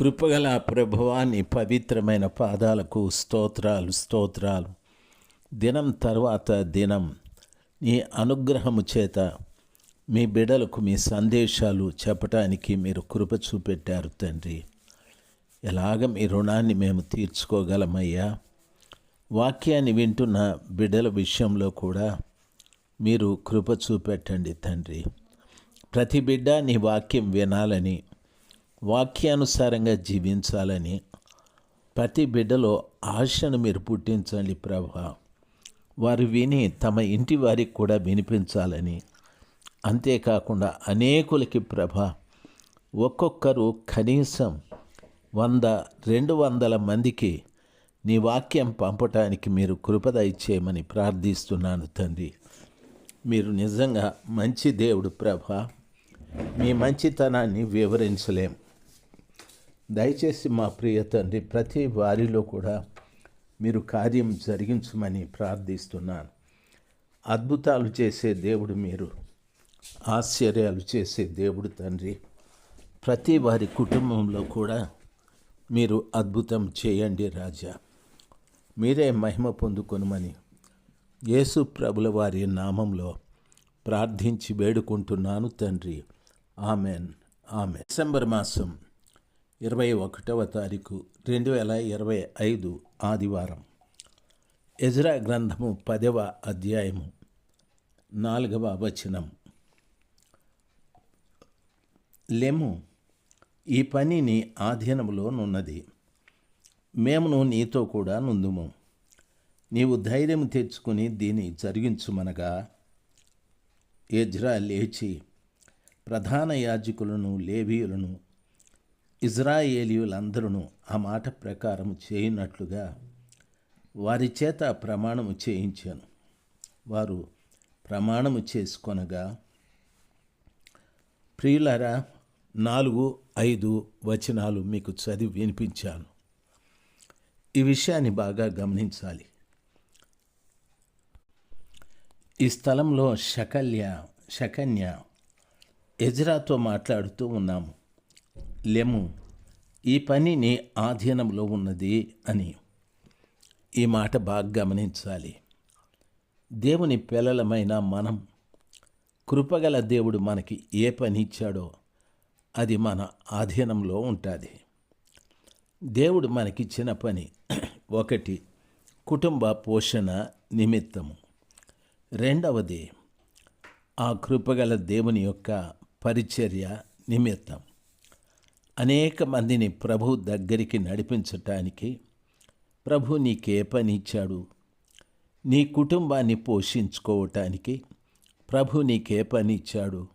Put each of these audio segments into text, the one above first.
కృపగల ప్రభువాని పవిత్రమైన పాదాలకు స్తోత్రాలు స్తోత్రాలు. దినం తర్వాత దినం నీ అనుగ్రహము చేత మీ బిడలకు మీ సందేశాలు చెప్పటానికి మీరు కృప చూపెట్టారు తండ్రి. ఎలాగ మీ రుణాన్ని మేము తీర్చుకోగలమయ్యా? వాక్యాన్ని వింటున్న బిడ్డల విషయంలో కూడా మీరు కృప చూపెట్టండి తండ్రి. ప్రతి బిడ్డ నీ వాక్యం వినాలని వాక్యానుసారంగా జీవించాలని ప్రతి బిడ్డలో ఆశను మీరు పుట్టించండి ప్రభా. వారు విని తమ ఇంటి వారికి కూడా వినిపించాలని. అంతేకాకుండా అనేకులకి ప్రభ ఒక్కొక్కరు కనీసం వంద రెండు వందల మందికి నీ వాక్యం పంపటానికి మీరు కృపద ఇచ్చేయమని ప్రార్థిస్తున్నాను తండ్రి. మీరు నిజంగా మంచి దేవుడు ప్రభ. మీ మంచితనాన్ని వివరించలేం. దయచేసి మా ప్రియ తండ్రి ప్రతి వారిలో కూడా మీరు కార్యం జరిగించమని ప్రార్థిస్తున్నాను. అద్భుతాలు చేసే దేవుడు మీరు ఆశ్చర్యాలు చేసే దేవుడు తండ్రి. ప్రతి వారి కుటుంబంలో కూడా మీరు అద్భుతం చేయండి రాజా. మీరే మహిమ పొందుకొనమని యేసు ప్రభుల వారి నామంలో ప్రార్థించి వేడుకుంటున్నాను తండ్రి. ఆమెన్. ఆమె డిసెంబర్ మాసం ఇరవై ఒకటవ తారీఖు రెండు వేల ఇరవై ఐదు ఆదివారం. ఎజ్రా గ్రంథము పదవ అధ్యాయము నాలుగవ వచనం. లెము ఈ పని నీ ఆధీనములో నున్నది. మేమును నీతో కూడా నుందుము. నీవు ధైర్యం తెచ్చుకుని దీన్ని జరిగించుమనగా ఎజ్రా లేచి ప్రధాన యాజకులను లేవీయులను ఇజ్రాయేలీయులందరూ ఆ మాట ప్రకారం చేయనట్లుగా వారి చేత ప్రమాణము చేయించాను. వారు ప్రమాణము చేసుకొనగా ప్రియులరా నాలుగు ఐదు వచనాలు మీకు చదివి వినిపించాను. ఈ విషయాన్ని బాగా గమనించాలి. ఈ స్థలంలో శకల్య శకన్య ఎజ్రాతో మాట్లాడుతూ ఉన్నాము. లెము. ఈ పని నీ ఆధీనంలో ఉన్నది అని ఈ మాట బాగా గమనించాలి. దేవుని పిల్లలమైన మనం కృపగల దేవుడు మనకి ఏ పని ఇచ్చాడో అది మన ఆధీనంలో ఉంటుంది. దేవుడు మనకిచ్చిన పని ఒకటి కుటుంబ పోషణ నిమిత్తము. రెండవది ఆ కృపగల దేవుని యొక్క పరిచర్య నిమిత్తం. అనేక మందిని ప్రభు దగ్గరికి నడిపించటానికి ప్రభు నీకే పనిచ్చాడు నీ కుటుంబాన్ని పోషించుకోవటానికి ప్రభు నీకే పనిచ్చాడు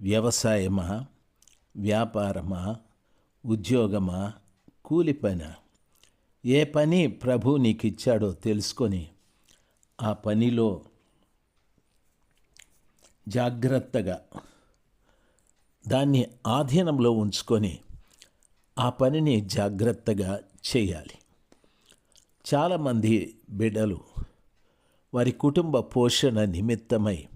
వ్యవసాయమా వ్యాపారమా ఉద్యోగమా కూలి పని? ఏ పని ప్రభు నీకు ఇచ్చాడో తెలుసుకొని ఆ పనిలో జాగ్రత్తగా దాన్ని ఆధీనంలో ఉంచుకొని ఆ పనిని జాగ్రత్తగా చేయాలి. చాలామంది బిడ్డలు వారి కుటుంబ పోషణ నిమిత్తమై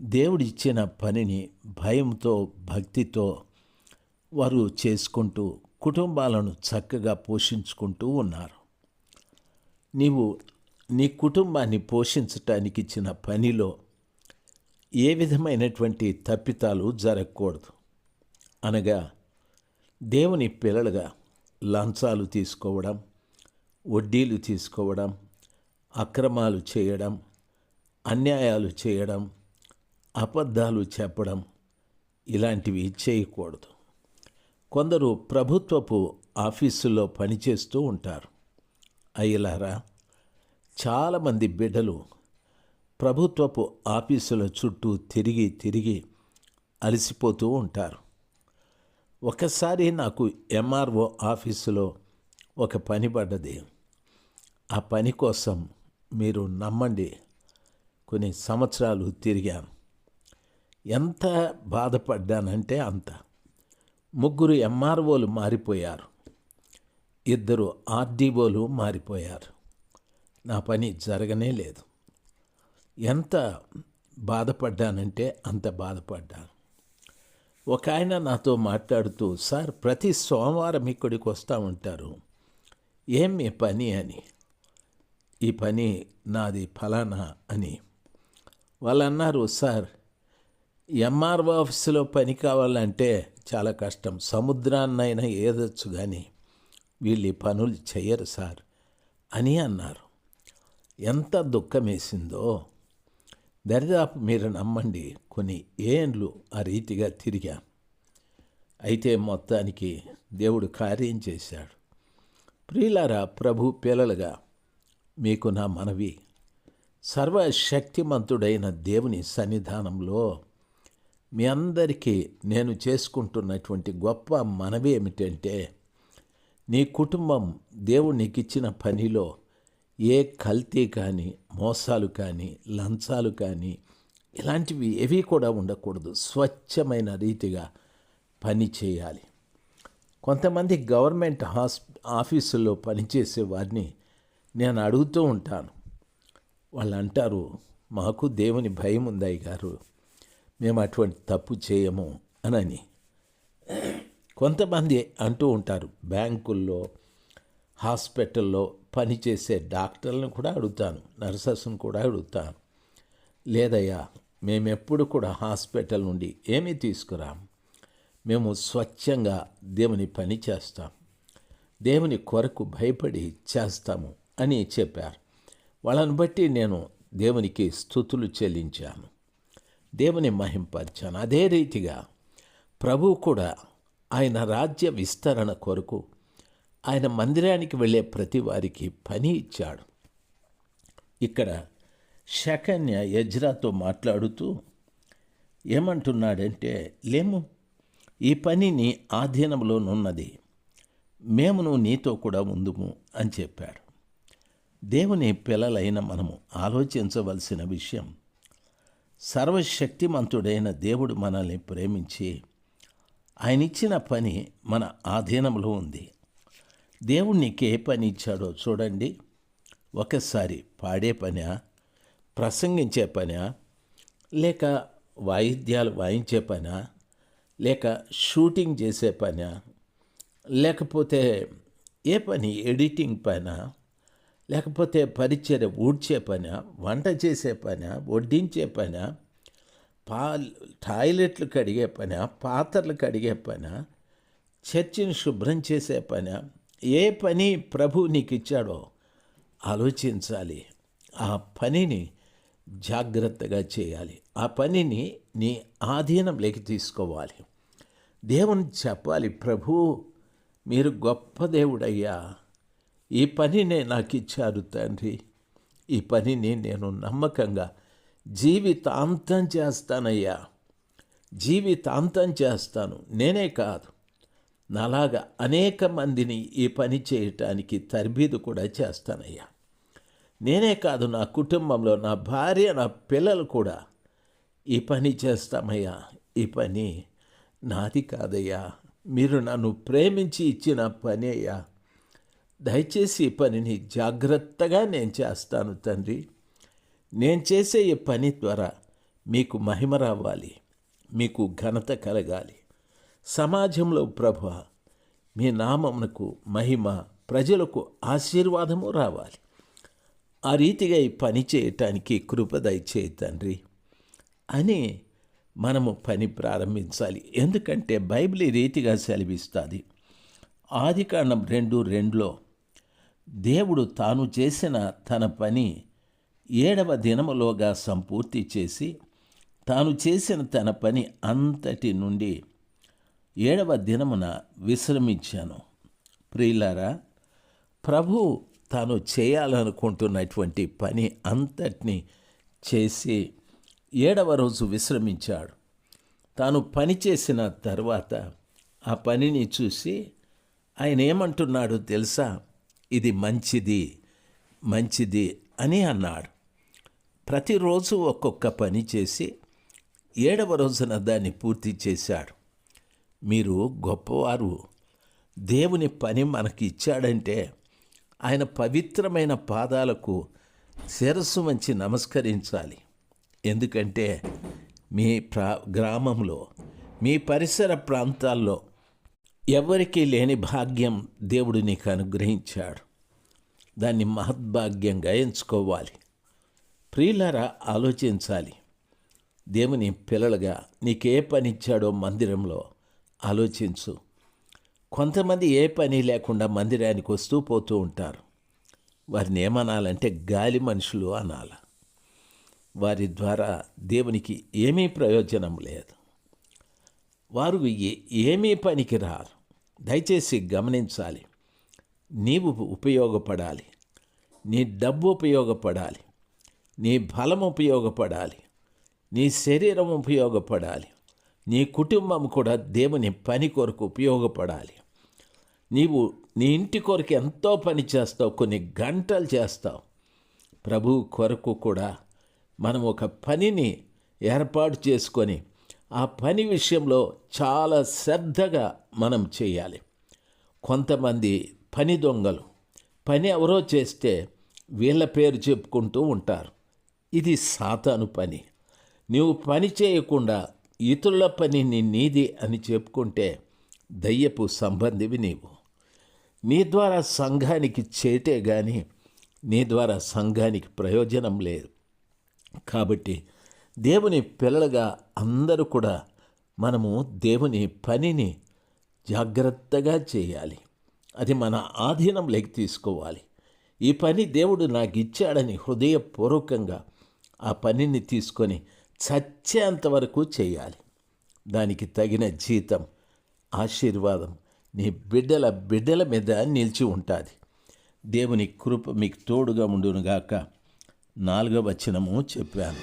దేవుడిచ్చిన పనిని భయంతో భక్తితో వారు చేసుకుంటూ కుటుంబాలను చక్కగా పోషించుకుంటూ ఉన్నారు. నీవు నీ కుటుంబాన్ని పోషించటానికి ఇచ్చిన పనిలో ఏ విధమైనటువంటి తప్పితాలు జరగకూడదు. అనగా దేవుని పిల్లలుగా లంచాలు తీసుకోవడం వడ్డీలు తీసుకోవడం అక్రమాలు చేయడం అన్యాయాలు చేయడం అబద్ధాలు చెప్పడం ఇలాంటివి చేయకూడదు. కొందరు ప్రభుత్వపు ఆఫీసుల్లో పనిచేస్తూ ఉంటారు. అయ్యలారా చాలామంది బిడ్డలు ప్రభుత్వపు ఆఫీసుల చుట్టూ తిరిగి తిరిగి అలసిపోతూ ఉంటారు. ఒకసారి నాకు ఎంఆర్ఓ ఆఫీసులో ఒక పని పడ్డది. ఆ పని కోసం మీరు నమ్మండి. కొన్ని సంవత్సరాలు తిరిగాను ఎంత బాధపడ్డానంటే అంత. ముగ్గురు ఎంఆర్ఓలు మారిపోయారు. ఇద్దరు ఆర్డీఓలు మారిపోయారు. నా పని జరగనే లేదు. ఎంత బాధపడ్డానంటే అంత బాధపడ్డాను. ఒక ఆయన నాతో మాట్లాడుతూ సార్ ప్రతి సోమవారం ఇక్కడికి వస్తూ ఉంటారు. ఏం మీ పని? అని. ఈ పని నాది ఫలానా అని. వాళ్ళు అన్నారు సార్ ఎంఆర్ఓ ఆఫీసులో పని కావాలంటే చాలా కష్టం. సముద్రాన్నైనా ఏదొచ్చు కానీ వీళ్ళు పనులు చేయరు సార్ అని అన్నారు. ఎంత దుఃఖం వేసిందో దరిదాపు మీరు నమ్మండి కొన్ని ఏండ్లు ఆ రీతిగా తిరిగా. అయితే మొత్తానికి దేవుడు కార్యం చేశాడు. ప్రియులారా ప్రభు పిల్లలుగా మీకు నా మనవి. సర్వశక్తిమంతుడైన దేవుని సన్నిధానంలో మీ అందరికీ నేను చేసుకుంటున్నటువంటి గొప్ప మనవి ఏమిటంటే నీ కుటుంబం దేవుడు నీకు ఇచ్చిన పనిలో ఏ కల్తీ కానీ మోసాలు కానీ లంచాలు కానీ ఇలాంటివి ఏవి కూడా ఉండకూడదు. స్వచ్ఛమైన రీతిగా పని చేయాలి. కొంతమంది గవర్నమెంట్ హాస్ ఆఫీసుల్లో పనిచేసే వారిని నేను అడుగుతూ ఉంటాను. వాళ్ళు అంటారు మాకు దేవుని భయం ఉందయ్య గారు మేము అటువంటి తప్పు చేయము అనని. కొంతమంది అంటూ ఉంటారు బ్యాంకుల్లో హాస్పిటల్లో పనిచేసే డాక్టర్లను కూడా అడుగుతాను నర్సెస్ను కూడా అడుగుతాను. లేదయ్యా మేమెప్పుడు కూడా హాస్పిటల్ నుండి ఏమీ తీసుకురాం. మేము స్వచ్ఛంగా దేవుని పని చేస్తాం. దేవుని కొరకు భయపడి చేస్తాము అని చెప్పారు. వాళ్ళని బట్టి నేను దేవునికి స్థుతులు చెల్లించాను. దేవుని మహింపరిచాను. అదే రీతిగా ప్రభు కూడా ఆయన రాజ్య విస్తరణ కొరకు ఆయన మందిరానికి వెళ్ళే ప్రతి వారికి పని ఇచ్చాడు. ఇక్కడ శకన్య యజ్రాతో మాట్లాడుతూ ఏమంటున్నాడంటే లేము ఈ పని నీ ఆధీనంలోనున్నది. మేమును నీతో కూడా ఉందుము అని చెప్పాడు దేవుని పిల్లలైన మనము ఆలోచించవలసిన విషయం సర్వశక్తిమంతుడైన దేవుడు మనల్ని ప్రేమించి ఆయన ఇచ్చిన పని మన ఆధీనంలో ఉంది. దేవుడు నీకు ఏ పని ఇచ్చాడో చూడండి. ఒకసారి పాడే పనా? ప్రసంగించే పనా? లేక వాయిద్యాలు వాయించే పనా? లేక షూటింగ్ చేసే పనా? లేకపోతే ఏ పని? ఎడిటింగ్ పనా? లేకపోతే పరిచయ ఊడ్చే పనా? వంట చేసే పనా? వడ్డించే పనా? పా టాయిలెట్లు కడిగే పనా? పాత్రలు కడిగే పనా? చర్చిని శుభ్రం చేసే పనా? ఏ పని ప్రభు నీకు ఇచ్చాడో ఆలోచించాలి. ఆ పనిని జాగ్రత్తగా చేయాలి. ఆ పనిని నీ ఆధీనంలోకి తీసుకోవాలి. దేవుని చెప్పాలి ప్రభు మీరు గొప్ప దేవుడయ్యా. ఈ పనినే నాకు ఇచ్చారు తండ్రి. ఈ పనిని నేను నమ్మకంగా జీవితాంతం చేస్తానయ్యా. జీవితాంతం చేస్తాను. నేనే కాదు. నాలాగా అనేక మందిని ఈ పని చేయటానికి తర్బీదు కూడా చేస్తానయ్యా. నేనే కాదు నా కుటుంబంలో నా భార్య నా పిల్లలు కూడా ఈ పని చేస్తామయ్యా. ఈ పని నాది కాదయ్యా. మీరు నన్ను ప్రేమించి ఇచ్చిన పని అయ్యా. దయచేసి ఈ పనిని జాగ్రత్తగా నేను చేస్తాను తండ్రి. నేను చేసే ఈ పని ద్వారా మీకు మహిమ రావాలి మీకు ఘనత కలగాలి. సమాజంలో ప్రభు మీ నామమునకు మహిమ ప్రజలకు ఆశీర్వాదము రావాలి. ఆ రీతిగా ఈ పని చేయటానికి కృపదయచే తండ్రి. అని మనము పని ప్రారంభించాలి. ఎందుకంటే బైబిల్ ఈ రీతిగా సెలవిస్తుంది. ఆదికాండం రెండు రెండులో దేవుడు తాను చేసిన తన పని ఏడవ దినములోగా సంపూర్తి చేసి తాను చేసిన తన పని అంతటి నుండి ఏడవ దినమున విశ్రమించాను. ప్రియులారా ప్రభు తాను చేయాలనుకుంటున్నటువంటి పని అంతటిని చేసి ఏడవ రోజు విశ్రమించాడు. తాను పని చేసిన తర్వాత ఆ పనిని చూసి ఆయన ఏమంటున్నాడు తెలుసా? ఇది మంచిది మంచిది అని అన్నాడు. ప్రతిరోజు ఒక్కొక్క పని చేసి ఏడవ రోజున దాన్ని పూర్తి చేశాడు. మీరు గొప్పవారు. దేవుని పని మనకి ఇచ్చాడంటే ఆయన పవిత్రమైన పాదాలకు శిరస్సు వంచి నమస్కరించాలి. ఎందుకంటే మీ ప్రా గ్రామంలో మీ పరిసర ప్రాంతాల్లో ఎవరికీ లేని భాగ్యం దేవుడు నీకు అనుగ్రహించాడు. దాన్ని మహద్భాగ్యంగా ఎంచుకోవాలి. ప్రియులారా ఆలోచించాలి. దేవుని పిల్లలుగా నీకే పని ఇచ్చాడో మందిరంలో ఆలోచించు. కొంతమంది ఏ పని లేకుండా మందిరానికి వస్తూ పోతూ ఉంటారు. వారిని ఏమనాలంటే గాలి మనుషులు అనాల. వారి ద్వారా దేవునికి ఏమీ ప్రయోజనం లేదు. వారు ఏ- ఏమీ పనికి రారు. దయచేసి గమనించాలి. నీవు ఉపయోగపడాలి. నీ డబ్బు ఉపయోగపడాలి. నీ బలం ఉపయోగపడాలి. నీ శరీరం ఉపయోగపడాలి. నీ కుటుంబం కూడా దేవుని పని కొరకు ఉపయోగపడాలి. నీవు నీ ఇంటి కొరకు ఎంతో పని చేస్తావు కొన్ని గంటలు చేస్తావు. ప్రభు కొరకు కూడా మనం ఒక పనిని ఏర్పాటు చేసుకొని ఆ పని విషయంలో చాలా శ్రద్ధగా మనం చేయాలి. కొంతమంది పని దొంగలు పని ఎవరో చేస్తే వీళ్ళ పేరు చెప్పుకుంటూ ఉంటారు. ఇది సాతాను పని. నీవు పని చేయకుండా ఇతరుల పని నీ నీది అని చెప్పుకుంటే దయ్యపు సంబంధివి నీవు. నీ ద్వారా సంఘానికి చేటే కానీ నీ ద్వారా సంఘానికి ప్రయోజనం లేదు. కాబట్టి దేవుని పిల్లలుగా అందరూ కూడా మనము దేవుని పనిని జాగ్రత్తగా చేయాలి. అది మన ఆధీనంలోకి తీసుకోవాలి. ఈ పని దేవుడు నాకు ఇచ్చాడని హృదయపూర్వకంగా ఆ పనిని తీసుకొని చచ్చేంత వరకు చేయాలి. దానికి తగిన జీతం ఆశీర్వాదం నీ బిడ్డల బిడ్డల మీద నిలిచి ఉంటుంది. దేవుని కృప మీకు తోడుగా ఉండునుగాక. నాలుగవ వచనము చెప్పాను.